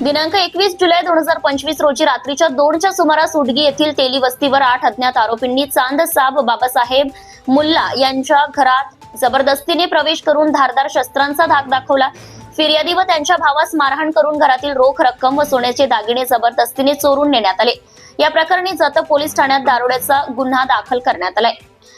दिनांक एकवीस जुलै दोन हजार पंचवीस रोजी रात्रीच्या दोनच्या सुमारास उडगी येथील तेली वस्तीवर आठ अज्ञात आरोपींनी चांद साब बाबासाहेब मुल्ला यांच्या घरात जबरदस्तीने प्रवेश करून धारदार शस्त्रांचा धाक दाखवला. फिर्यादी व त्यांच्या भावास मारहाण करून घरातील रोख रक्कम व सोन्याचे दागिने जबरदस्तीने चोरून नेण्यात आले. या प्रकरणी जत पोलीस ठाण्यात दारुड्याचा गुन्हा दाखल करण्यात आलाय.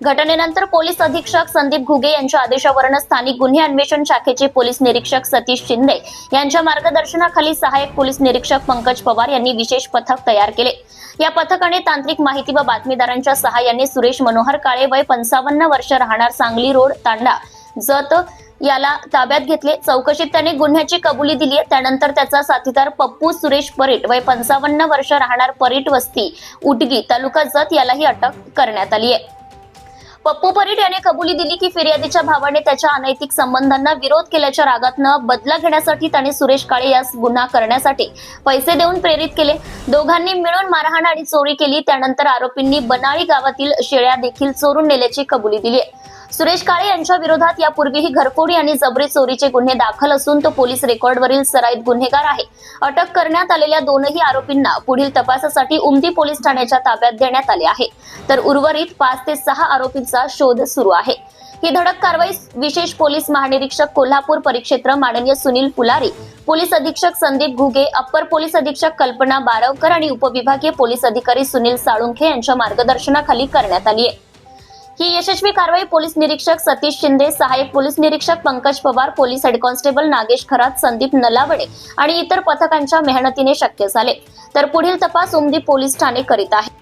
घटनेनंतर पोलीस अधीक्षक संदीप घुगे यांच्या आदेशावरून स्थानिक गुन्हे अन्वेषण शाखेचे पोलीस निरीक्षक सतीश शिंदे यांच्या मार्गदर्शनाखाली सहाय्यक पोलीस निरीक्षक पंकज पवार यांनी विशेष पथक तयार केले. या पथकाने तांत्रिक माहिती व बातमीदारांच्या सहाय्याने सुरेश मनोहर काळे वय पंचावन्न वर्ष राहणार सांगली रोड तांडा जत याला ताब्यात घेतले. चौकशीत त्याने गुन्ह्याची कबुली दिली आहे त्यानंतर त्याचा साथीदार पप्पू सुरेश परीट वय पंचावन्न वर्ष राहणार परीट वस्ती उटगी तालुका जत यालाही अटक करण्यात आली आहे पप्पू परीट याने कबुली दिली की फिर्यादीच्या भावाने त्याच्या अनैतिक संबंधांना विरोध केल्याच्या रागातनं बदला घेण्यासाठी त्याने सुरेश काळे यास गुन्हा करण्यासाठी पैसे देऊन प्रेरित केले. दोघांनी मिळून मारहाण आणि चोरी केली. त्यानंतर आरोपींनी बनाळी गावातील शेळ्या देखील चोरून नेल्याची कबुली दिली आहे. सुरेश काळे यांच्या विरोधात यापूर्वीही घरफोडी आणि जबरी चोरीचे गुन्हे दाखल असून तो पोलीस रेकॉर्डवरील सराईत गुन्हेगार आहे. अटक करण्यात आलेल्या दोनही आरोपींना पुढील तपासासाठी उमदी पोलीस ठाण्याच्या ताब्यात देण्यात आले आहे. तर उर्वरित पाच ते सहा आरोपींचा शोध सुरू आहे. ही धडक कारवाई विशेष पोलीस महानिरीक्षक कोल्हापूर परिक्षेत्र माननीय सुनील पुलारी पोलीस अधीक्षक संदीप घुगे अप्पर पोलीस अधीक्षक कल्पना बारवकर आणि उपविभागीय पोलीस अधिकारी सुनील साळुंखे यांच्या मार्गदर्शनाखाली करण्यात आली आहे. ही यशस्वी कारवाई पोलीस निरीक्षक सतीश शिंदे सहाय्यक पोलीस निरीक्षक Pankaj Pawar police head constable Nagesh Kharat Sandeep Nalawade आणि इतर पथकांच्या मेहनतीने शक्य झाले. तर पुढील तपास उमदी पोलीस ठाणे करीत आहे.